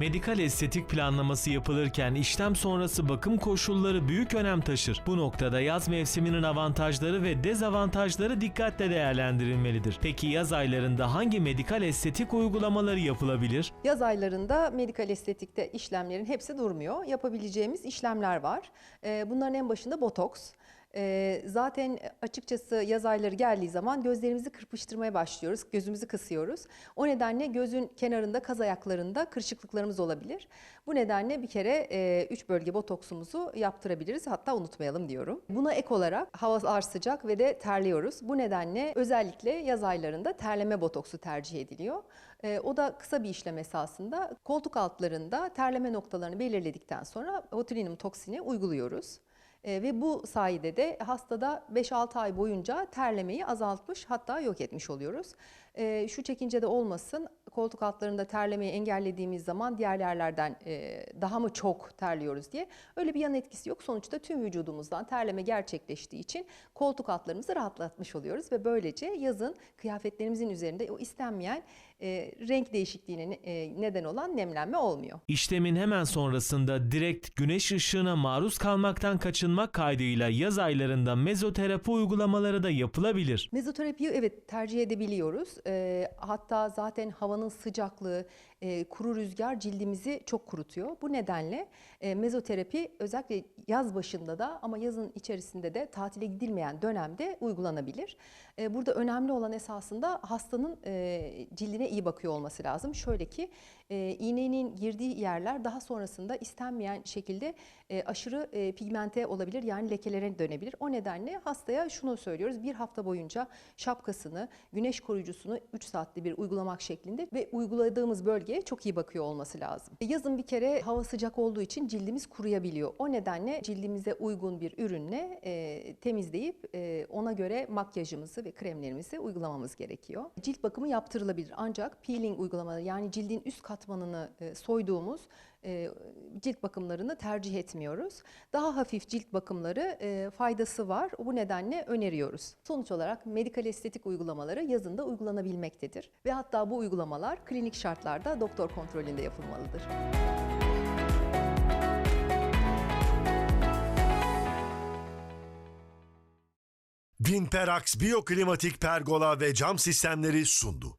Medikal estetik planlaması yapılırken işlem sonrası bakım koşulları büyük önem taşır. Bu noktada yaz mevsiminin avantajları ve dezavantajları dikkatle değerlendirilmelidir. Peki yaz aylarında hangi medikal estetik uygulamaları yapılabilir? Yaz aylarında medikal estetikte işlemlerin hepsi durmuyor. Yapabileceğimiz işlemler var. Ee, Bunların en başında botoks. Zaten açıkçası yaz ayları geldiği zaman gözlerimizi kırpıştırmaya başlıyoruz, gözümüzü kısıyoruz. O nedenle gözün kenarında, kaz ayaklarında kırışıklıklarımız olabilir. Bu nedenle bir kere 3 bölge botoksumuzu yaptırabiliriz. Hatta unutmayalım diyorum. Buna ek olarak havalar sıcak ve de terliyoruz. Bu nedenle özellikle yaz aylarında terleme botoksu tercih ediliyor. O da kısa bir işlem esasında. Koltuk altlarında terleme noktalarını belirledikten sonra botulinum toksini uyguluyoruz. Ee, ve bu sayede de hastada 5-6 ay boyunca terlemeyi azaltmış hatta yok etmiş oluyoruz. Ee, şu çekince de olmasın koltuk altlarında terlemeyi engellediğimiz zaman diğer yerlerden e, daha mı çok terliyoruz diye öyle bir yan etkisi yok. Sonuçta tüm vücudumuzdan terleme gerçekleştiği için koltuk altlarımızı rahatlatmış oluyoruz ve böylece yazın kıyafetlerimizin üzerinde o istenmeyen e, renk değişikliğine e, neden olan nemlenme olmuyor. İşlemin hemen sonrasında direkt güneş ışığına maruz kalmaktan kaçınmak kaydıyla yaz aylarında mezoterapi uygulamaları da yapılabilir. Mezoterapiyi evet tercih edebiliyoruz. Ee, hatta zaten havanın sıcaklığı, e, kuru rüzgar cildimizi çok kurutuyor. Bu nedenle e, mezoterapi özellikle yaz başında da ama yazın içerisinde de tatile gidilmeyen dönemde uygulanabilir. E, burada önemli olan esasında hastanın e, cildine iyi bakıyor olması lazım. Şöyle ki e, iğnenin girdiği yerler daha sonrasında istenmeyen şekilde e, aşırı e, pigmente olabilir yani lekelere dönebilir. O nedenle hastaya şunu söylüyoruz bir hafta boyunca şapkasını, güneş koruyucusunu 3 saatte bir uygulamak şeklinde ve uyguladığımız bölgeye çok iyi bakıyor olması lazım. E, Yazın bir kere hava sıcak olduğu için cildimiz kuruyabiliyor. O nedenle cildimize uygun bir ürünle e, temizleyip e, ona göre makyajımızı ve kremlerimizi uygulamamız gerekiyor. Cilt bakımı yaptırılabilir ancak peeling uygulamaları yani cildin üst katmanını e, soyduğumuz e, cilt bakımlarını tercih etmiyoruz. Daha hafif cilt bakımları e, faydası var. Bu nedenle öneriyoruz. Sonuç olarak medikal estetik uygulamaları yazında uygulanabilmektedir. Ve hatta bu uygulamalar klinik şartlarda doktor kontrolünde yapılmalıdır. Vinperax Biyoklimatik Pergola ve Cam Sistemleri sundu.